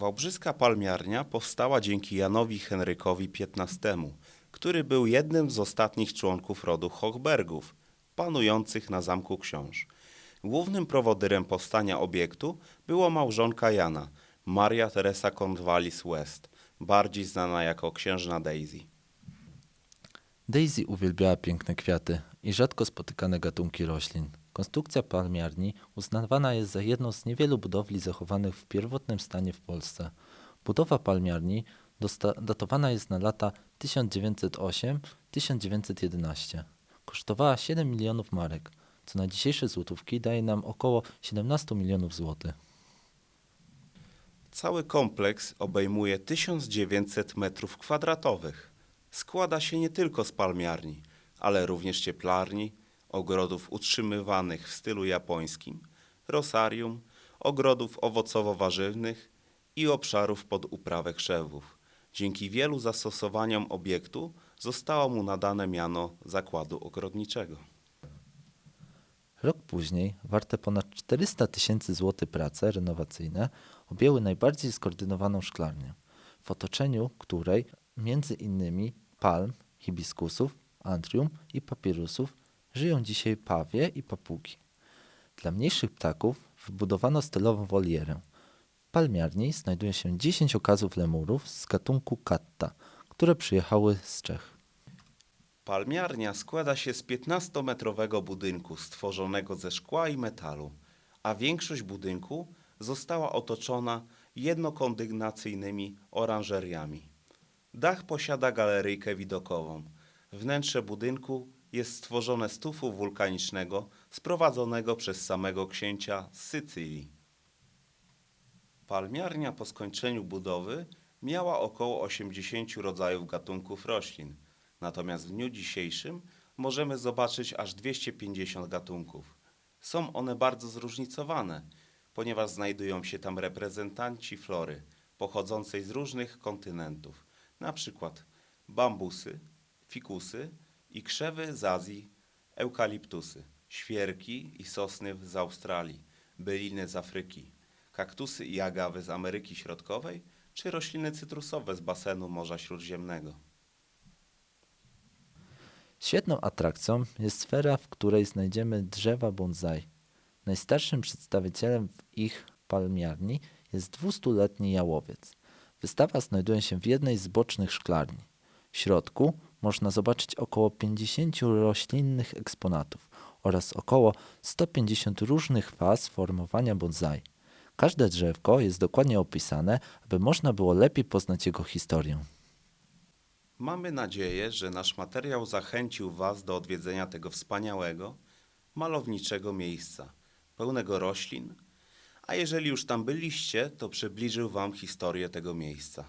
Wałbrzyska palmiarnia powstała dzięki Janowi Henrykowi XV, który był jednym z ostatnich członków rodu Hochbergów, panujących na Zamku Książ. Głównym prowodyrem powstania obiektu była małżonka Jana, Maria Teresa Cornwallis West, bardziej znana jako księżna Daisy. Daisy uwielbiała piękne kwiaty i rzadko spotykane gatunki roślin. Konstrukcja palmiarni uznawana jest za jedną z niewielu budowli zachowanych w pierwotnym stanie w Polsce. Budowa palmiarni datowana jest na lata 1908-1911. Kosztowała 7 milionów marek, co na dzisiejsze złotówki daje nam około 17 milionów złotych. Cały kompleks obejmuje 1900 metrów kwadratowych. Składa się nie tylko z palmiarni, ale również cieplarni, ogrodów utrzymywanych w stylu japońskim, rosarium, ogrodów owocowo-warzywnych i obszarów pod uprawę krzewów. Dzięki wielu zastosowaniom obiektu zostało mu nadane miano zakładu ogrodniczego. Rok później warte ponad 400 tysięcy złotych prace renowacyjne objęły najbardziej skoordynowaną szklarnię, w otoczeniu której między innymi palm, hibiskusów, antrium i papirusów żyją dzisiaj pawie i papugi. Dla mniejszych ptaków wybudowano stylową wolierę. W palmiarni znajduje się 10 okazów lemurów z gatunku katta, które przyjechały z Czech. Palmiarnia składa się z 15-metrowego budynku stworzonego ze szkła i metalu, a większość budynku została otoczona jednokondygnacyjnymi oranżeriami. Dach posiada galeryjkę widokową. Wnętrze budynku jest stworzone z tufu wulkanicznego sprowadzonego przez samego księcia z Sycylii. Palmiarnia po skończeniu budowy miała około 80 rodzajów gatunków roślin, natomiast w dniu dzisiejszym możemy zobaczyć aż 250 gatunków. Są one bardzo zróżnicowane, ponieważ znajdują się tam reprezentanci flory pochodzącej z różnych kontynentów, na przykład bambusy, fikusy i krzewy z Azji, eukaliptusy, świerki i sosny z Australii, byliny z Afryki, kaktusy i agawy z Ameryki Środkowej czy rośliny cytrusowe z basenu Morza Śródziemnego. Świetną atrakcją jest sfera, w której znajdziemy drzewa bonsai. Najstarszym przedstawicielem w ich palmiarni jest 200-letni jałowiec. Wystawa znajduje się w jednej z bocznych szklarni. W środku można zobaczyć około 50 roślinnych eksponatów oraz około 150 różnych faz formowania bonsai. Każde drzewko jest dokładnie opisane, aby można było lepiej poznać jego historię. Mamy nadzieję, że nasz materiał zachęcił Was do odwiedzenia tego wspaniałego, malowniczego miejsca, pełnego roślin, a jeżeli już tam byliście, to przybliżył Wam historię tego miejsca.